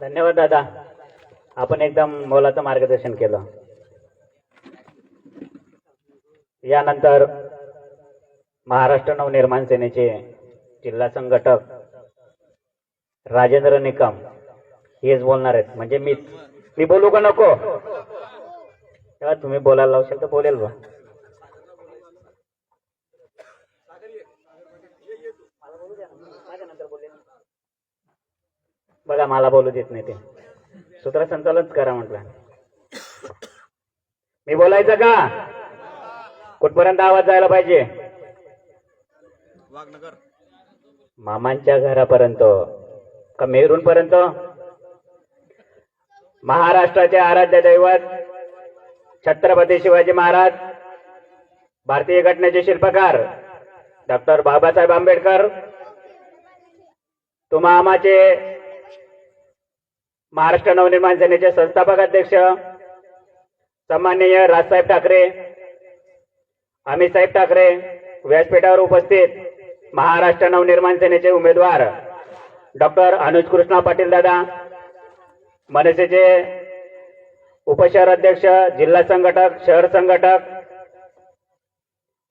धन्यवाद दादा. आपण एकदम मोलाचं मार्गदर्शन केलं. यानंतर महाराष्ट्र नवनिर्माण सेनेचे जिल्हा संघटक राजेंद्र निकम हेच बोलणार आहेत. म्हणजे मीच मी बोलू का नको? तेव्हा तुम्ही बोलायला लावशाल तर बोलेल बा. बघा मला बोलू देत नाही ते. सूत्रसंचालनच करा म्हटलं. मी बोलायचं का? कुठपर्यंत आवाज जायला पाहिजे? मामांच्या घरापर्यंत. का मेरून पर्यंत महाराष्ट्राचे आराध्य दैवत छत्रपती शिवाजी महाराज भारतीय घटनेचे शिल्पकार डॉक्टर बाबासाहेब आंबेडकर तुम्हा आमाचे महाराष्ट्र नवनिर्माण सेनेचे संस्थापक अध्यक्ष सन्माननीय राजसाहेब ठाकरे अमित साहेब ठाकरे व्यासपीठावर उपस्थित महाराष्ट्र नवनिर्माण सेनेचे उमेदवार डॉक्टर अनुज कृष्णा पाटील दादा मनसेचे उपशहर अध्यक्ष जिल्हा संघटक शहर संघटक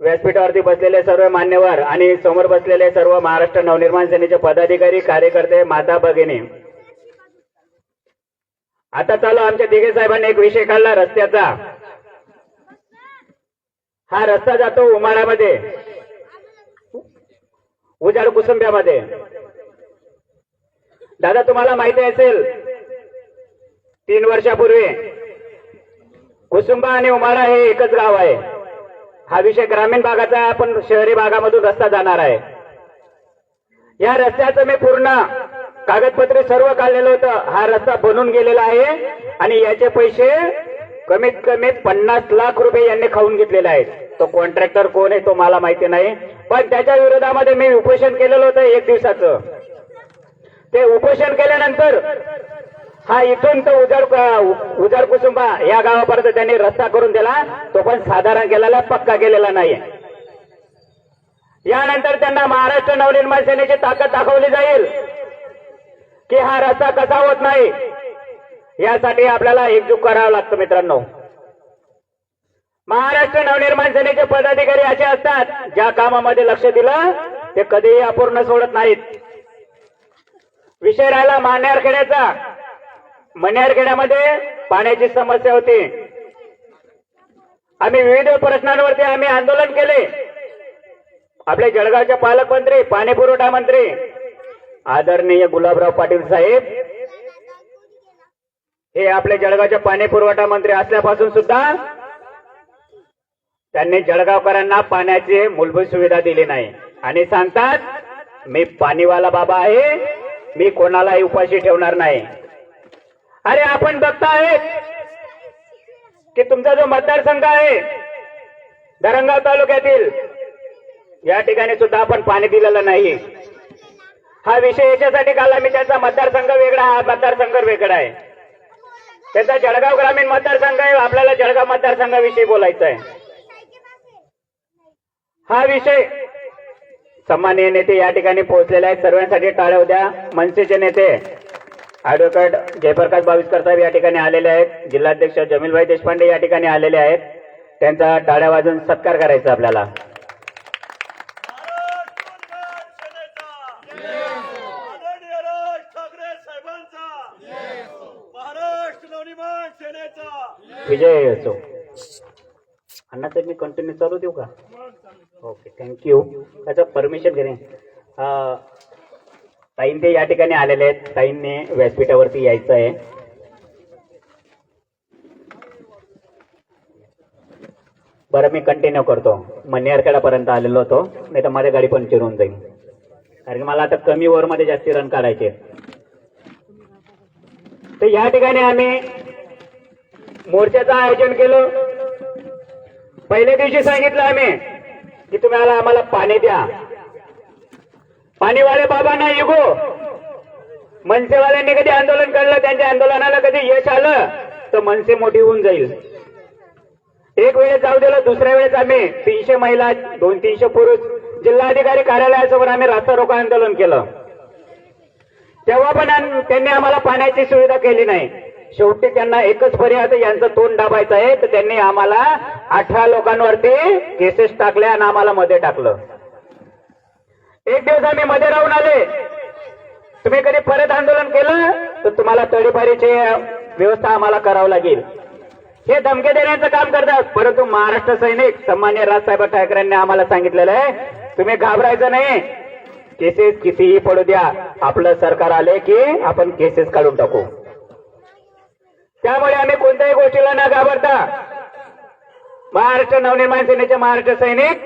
व्यासपीठावरती बसलेले सर्व मान्यवर आणि समोर बसलेले सर्व महाराष्ट्र नवनिर्माण सेनेचे पदाधिकारी कार्यकर्ते माता भगिनी आता चालू आमच्या दिघे साहेबांनी एक विषय काढला रस्त्याचा. हा रस्ता जातो उमाळामध्ये उजाड कुसुंब्यामध्ये. दादा तुम्हाला माहिती असेल तीन वर्षापूर्वी कुसुंबा आणि उमाळा हे एकच गाव आहे. हा विषय ग्रामीण भागाचा आहे, पण शहरी भागामधून रस्ता जाणार आहे. या रस्त्याचं मी पूर्ण कागदपत्रे सर्व काढलेलं होतं. हा रस्ता बनून गेलेला आहे. आणि याचे पैसे कमीत कमी पन्नास लाख रुपये यांनी खाऊन घेतलेले आहेत. तो कॉन्ट्रॅक्टर कोण आहे तो मला माहिती नाही. पण त्याच्या विरोधामध्ये मी उपोषण केलेलं होतं एक दिवसाचं. ते उपोषण केल्यानंतर हा इथून तो उजाड उजाड कुसुंबा या गावापर्यंत त्यांनी रस्ता करून दिला. तो पण साधारण गेलेला पक्का गेलेला नाही यानंतर त्यांना महाराष्ट्र नवनिर्माण सेनेची ताकद दाखवली जाईल. की हा रस्ता कसा होत नाही? यासाठी आपल्याला एकजूट करावं लागतं मित्रांनो. महाराष्ट्र नवनिर्माण सेनेचे पदाधिकारी असे असतात ज्या कामामध्ये लक्ष दिलं ते कधीही अपूर्ण सोडत नाहीत. विषय राहिला मान्यारखेड्याचा. मन्यारखेड्यामध्ये पाण्याची समस्या होती. आम्ही विविध प्रश्नांवरती आम्ही आंदोलन केले. आपले जळगावचे पालकमंत्री पाणी पुरवठा मंत्री आदरणीय गुलाबराव पाटील साहेब. हे आपले जळगावच्या पाणी पुरवठा मंत्री असल्यापासून सुद्धा त्यांनी जळगावकरांना पाण्याची मूलभूत सुविधा दिली नाही. आणि सांगतात मी पाणीवाला बाबा आहे मी कोणालाही उपाशी ठेवणार नाही. अरे आपण बघताय की तुमचा जो मतदारसंघ आहे धरणगाव तालुक्यातील या ठिकाणी सुद्धा आपण पाणी दिलेलं नाही. हा विषय याच्यासाठी काढला. मी त्यांचा मतदारसंघ वेगळा हा मतदारसंघ वेगळा आहे. त्यांचा जळगाव ग्रामीण मतदारसंघ आहे आपल्याला जळगाव मतदारसंघाविषयी बोलायचं आहे. हा विषय सन्माननीय नेते या ठिकाणी पोहोचलेले आहेत. सर्वांसाठी टाळ्या द्या मनसेचे नेते ऍडव्होकेट जयप्रकाश बावीसकर साहेब या ठिकाणी आलेले आहेत. जिल्हाध्यक्ष जमीलभाई देशपांडे या ठिकाणी आलेले आहेत. त्यांचा टाळ्या वाजून सत्कार करायचा आपल्याला आदरणीय राज ठाकरे साहेबांचा महाराष्ट्र नवनिर्माण सेनेचा विजय असो अण्णा साहेब मी कंटिन्यू चालू देऊ का? ओके थँक्यू त्याचं परमिशन घेणे. ताईन ते या ठिकाणी आलेले आहेत. ताईंनी व्यासपीठावरती यायचं आहे. बरं मी कंटिन्यू करतो. मनेरखेडापर्यंत आलेलो होतो. नाही तर माझ्या गाडी पण चिरून जाईल कारण मला आता कमी ओव्हरमध्ये जास्ती रन काढायचे तर या ठिकाणी आम्ही मोर्चाचं आयोजन केलं. पहिल्या दिवशी सांगितलं आम्ही की तुम्ही आला आम्हाला पाणी द्या. पाणीवाले बाबांना युगो मनसेवाल्यांनी कधी आंदोलन करलं त्यांच्या आंदोलनाला कधी यश आलं तर मनसे मोठी होऊन जाईल. एक वेळेस जाऊ दिलं दुसऱ्या वेळेस आम्ही तीनशे महिला दोन तीनशे पुरुष जिल्हाधिकारी कार्यालयासमोर आम्ही रास्ता रोको आंदोलन केलं. तेव्हा पण त्यांनी आम्हाला पाण्याची सुविधा केली नाही. शेवटी त्यांना एकच पर्याय यांचं तोंड दाबायचं आहे. तर त्यांनी आम्हाला अठरा लोकांवरती केसेस टाकल्या आणि आम्हाला मध्ये टाकलं. एक दिवस आम्ही मध्ये राहून आले. तुम्ही कधी परत आंदोलन केलं तर तुम्हाला तडीपारीची व्यवस्था आम्हाला करावं लागेल. हे धमके देण्याचं काम करतात. परंतु महाराष्ट्र सैनिक सन्मान्य राजसाहेब ठाकरेंनी आम्हाला सांगितलेलं आहे तुम्ही घाबरायचं नाही. केसेस कितीही पडू द्या. आपलं सरकार आले की आपण केसेस काढून टाकू. त्यामुळे आम्ही कोणत्याही गोष्टीला न घाबरता महाराष्ट्र नवनिर्माण सेनेचे महाराष्ट्र सैनिक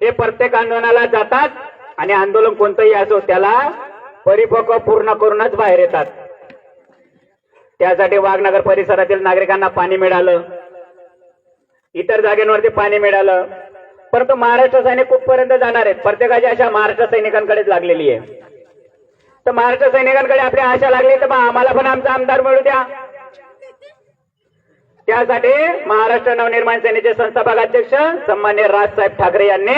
हे प्रत्येक आंदोलनाला जातात आणि आंदोलन कोणतंही असो त्याला परिपक्व पूर्ण करूनच बाहेर येतात. त्यासाठी वाघनगर परिसरातील नागरिकांना पाणी मिळालं. इतर जागेवरती पाणी मिळालं. परंतु महाराष्ट्र सैनिक कुठपर्यंत जाणार आहेत? प्रत्येकाची अशा महाराष्ट्र सैनिकांकडेच लागलेली आहे. तर महाराष्ट्र सैनिकांकडे आपली आशा लागली तर आम्हाला पण आमचा आमदार मिळू द्या. त्यासाठी महाराष्ट्र नवनिर्माण सेनेचे संस्थापक अध्यक्ष सन्मान्य राजसाहेब ठाकरे यांनी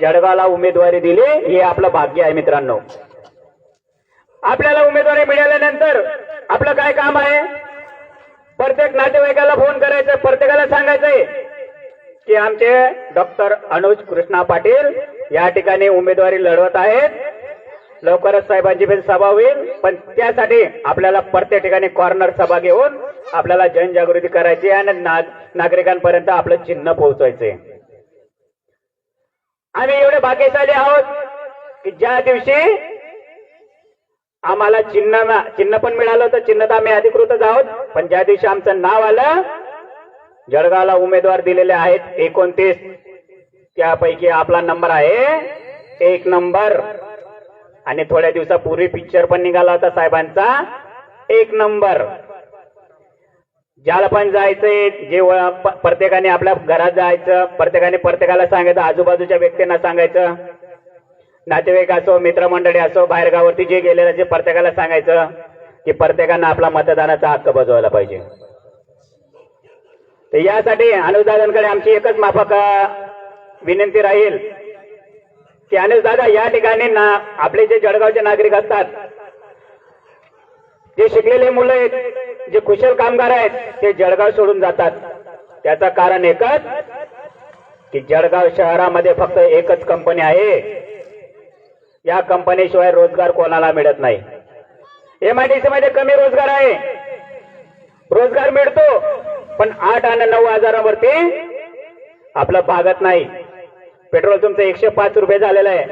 जळगावला उमेदवारी दिली. हे आपलं भाग्य आहे मित्रांनो. आपल्याला उमेदवारी मिळाल्यानंतर आपलं काय काम आहे? प्रत्येक नातेवाईकाला फोन करायचं प्रत्येकाला सांगायचंय की आमचे डॉक्टर अनुज कृष्णा पाटील या ठिकाणी उमेदवारी लढवत आहेत. लवकरच साहेबांची पण सभा होईल. पण त्यासाठी आपल्याला प्रत्येक ठिकाणी कॉर्नर सभा घेऊन आपल्याला जनजागृती करायची आणि नागरिकांपर्यंत आपलं चिन्ह पोहोचवायचे आम्ही एवढे भाग्यशाली आहोत की ज्या दिवशी आम्हाला चिन्ह चिन्ह पण मिळालं होतं. चिन्ह तर आम्ही अधिकृतच आहोत. पण ज्या दिवशी आमचं नाव आलं जळगावला उमेदवार दिलेले आहेत एकोणतीस. त्यापैकी आपला नंबर आहे एक नंबर. आणि थोड्या दिवसापूर्वी पिक्चर पण निघाला होता साहेबांचा. एक नंबर ज्याला पण जायचंय जे प्रत्येकाने आपल्या घरात जायचं प्रत्येकाने प्रत्येकाला सांगायचं आजूबाजूच्या व्यक्तींना सांगायचं. नातेवाईक असो मित्रमंडळी असो बाहेरगावावरती जे गेलेलं जे प्रत्येकाला सांगायचं की प्रत्येकानं आपला मतदानाचा हक्क बजवायला पाहिजे. तर यासाठी अनुदानांकडे आमची एकच माफक विनंती राहील. की दादा या ठिकाणी ना आपले जे जळगावचे नागरिक असतात जे शिकलेले मुलं आहेत जे कुशल कामगार आहेत ते जळगाव सोडून जातात. त्याचं कारण एकच की जळगाव शहरामध्ये फक्त एकच कंपनी आहे. या कंपनीशिवाय रोजगार कोणाला मिळत नाही. एमआयडीसी मध्ये कमी रोजगार आहे. रोजगार मिळतो पण आठ आणि नऊ हजारावरती आपलं भागत नाही. पेट्रोल तुमचं एकशे पाच रुपये झालेलं आहे.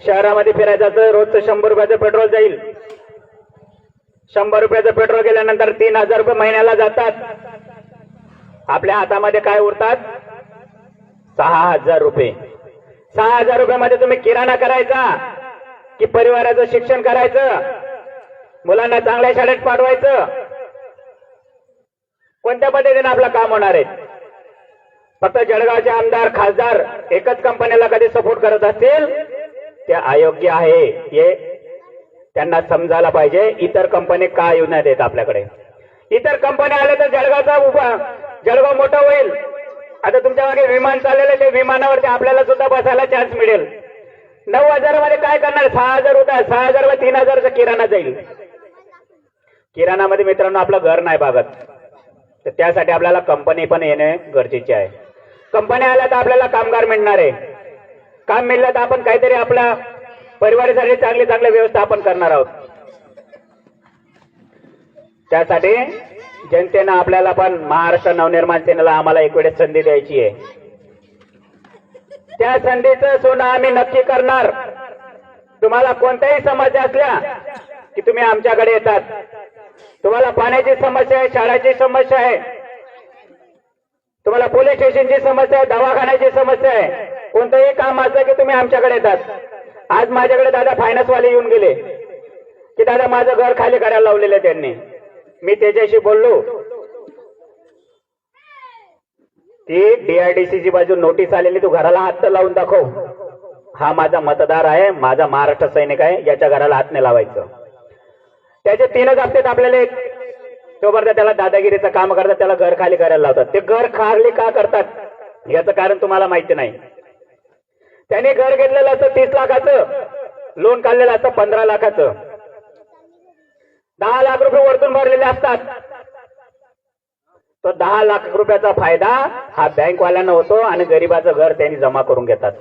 शहरामध्ये फिरायचं तर रोजचं शंभर रुपयाचं पेट्रोल जाईल. शंभर रुपयाचं पेट्रोल गेल्यानंतर तीन हजार रुपये महिन्याला जातात. आपल्या हातामध्ये काय उरतात? सहा हजार रुपये. सहा हजार रुपयामध्ये तुम्ही किराणा करायचा की परिवाराचं शिक्षण करायचं? मुलांना चांगल्या शाळेत पाठवायचं? कोणत्या पद्धतीने आपलं काम होणार आहे? फक्त जळगावचे आमदार खासदार एकच कंपनीला कधी सपोर्ट करत असतील? ते अयोग्य आहे. हे त्यांना समजायला पाहिजे. इतर कंपनी का येऊ नाही देत आपल्याकडे? इतर कंपन्या आल्या तर जळगावचा उभा जळगाव मोठा होईल. आता तुमच्या मागे विमान चाललेलं ते विमानावरती आपल्याला सुद्धा बसायला चान्स मिळेल. नऊ हजारामध्ये काय करणार? सहा हजार होता. सहा हजार तीन हजारचा किराणा जाईल. किराणामध्ये मित्रांनो आपलं घर नाही बागत. तर त्यासाठी आपल्याला कंपनी पण येणे गरजेचे आहे. कंपन्या आल्या तर आपल्याला कामगार मिळणार आहे. काम मिळलं तर आपण काहीतरी आपल्या परिवारासाठी चांगले चांगले व्यवस्थापन करणार आहोत. त्यासाठी जनतेनं आपल्याला पण महाराष्ट्र नवनिर्माण सेनेला आम्हाला एक वेळेस संधी द्यायची आहे. त्या संधीचं सोनं आम्ही नक्की करणार. तुम्हाला कोणत्याही समस्या असल्या की तुम्ही आमच्याकडे येतात. तुम्हाला पाण्याची समस्या आहे शाळाची समस्या आहे. तुम्हाला पोलीस स्टेशनची समस्या आहे दवाखान्याची समस्या आहे कोणतंही काम असलं की तुम्ही आमच्याकडे येतात. आज माझ्याकडे दादा फायनान्स वाले येऊन गेले. की दादा माझं घर खाली करायला लावलेलं आहे त्यांनी. मी त्याच्याशी बोललो. ती डीआरडीसीची बाजू नोटीस आलेली तू घराला हात तर लावून दाखव. हा माझा मतदार आहे माझा महाराष्ट्र सैनिक आहे याच्या घराला हात नाही लावायचं. त्याचे तीनच हप्ते आपल्याला एक. तोपर्यंत त्याला दादागिरीचं काम करतात त्याला घर खाली करायला लावतात. ते घर खाली का करतात? याचं कारण तुम्हाला माहिती नाही. त्याने घर घेतलेलं असतं तीस लाखाचं. लोन काढलेलं असतं पंधरा लाखाचं. दहा लाख रुपये वरतून भरलेले असतात. तो दहा लाख रुपयाचा फायदा हा बँकवाल्यांना होतो आणि गरिबाचं घर त्यांनी जमा करून घेतात.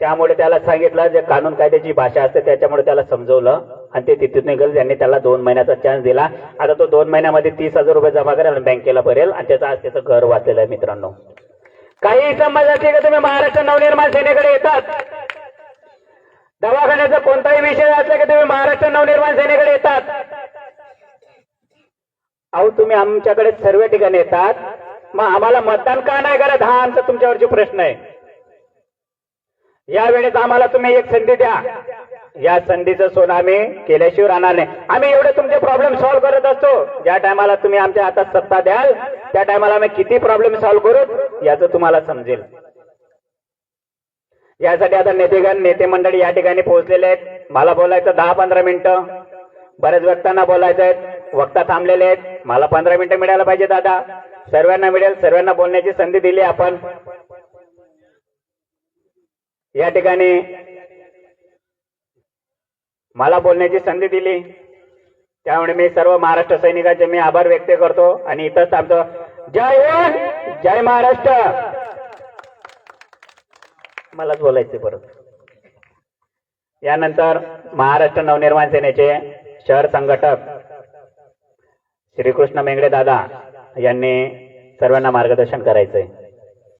त्यामुळे त्याला सांगितलं जे कानून कायद्याची भाषा असते त्याच्यामुळे त्याला समजवलं आणि ते तिथून निघाल. त्यांनी त्याला दोन महिन्याचा चान्स दिला. आता तो दोन महिन्यामध्ये तीस हजार रुपये जमा करेल आणि बँकेला भरेल आणि त्याचं आज त्याचं घर वाचलेलं आहे मित्रांनो. काही समज असते का तुम्ही महाराष्ट्र नवनिर्माण सेनेकडे येतात? दवाखान्याचा कोणताही विषय असला की तुम्ही महाराष्ट्र नवनिर्माण सेनेकडे येतात. अहो तुम्ही आमच्याकडे सर्व ठिकाणी येतात. मग आम्हाला मतदान का नाही करत? हा आमचा तुमच्यावरची प्रश्न आहे. या वेळेस आम्हाला तुम्ही एक संधी द्या. या संधीचं सोनं आम्ही केल्याशिवाय राहणार नाही. आम्ही एवढे तुमचे प्रॉब्लेम सॉल्व्ह करत असतो. ज्या टायमाला तुम्ही आमच्या हातात सत्ता द्याल त्या टायमाला आम्ही किती प्रॉब्लेम सॉल्व्ह करू याचं तुम्हाला समजेल. यासाठी आता नेतेगण नेते मंडळी या ठिकाणी पोहोचलेले आहेत. मला बोलायचं दहा पंधरा मिनिटं. बऱ्याच व्यक्तांना बोलायचं आहेत वक्ता थांबलेले आहेत. मला पंधरा मिनिटं मिळायला पाहिजे दादा. सर्वांना मिळेल. सर्वांना बोलण्याची संधी दिली आपण. या ठिकाणी मला बोलण्याची संधी दिली. त्यामुळे मी सर्व महाराष्ट्र सैनिकांचे मी आभार व्यक्त करतो आणि इथंच थांबतो. जय हिंद जय महाराष्ट्र. मलाच बोलायचे परत. यानंतर महाराष्ट्र नवनिर्माण सेनेचे शहर संघटक श्रीकृष्ण मेंगडे दादा यांनी सर्वांना मार्गदर्शन करायचंय.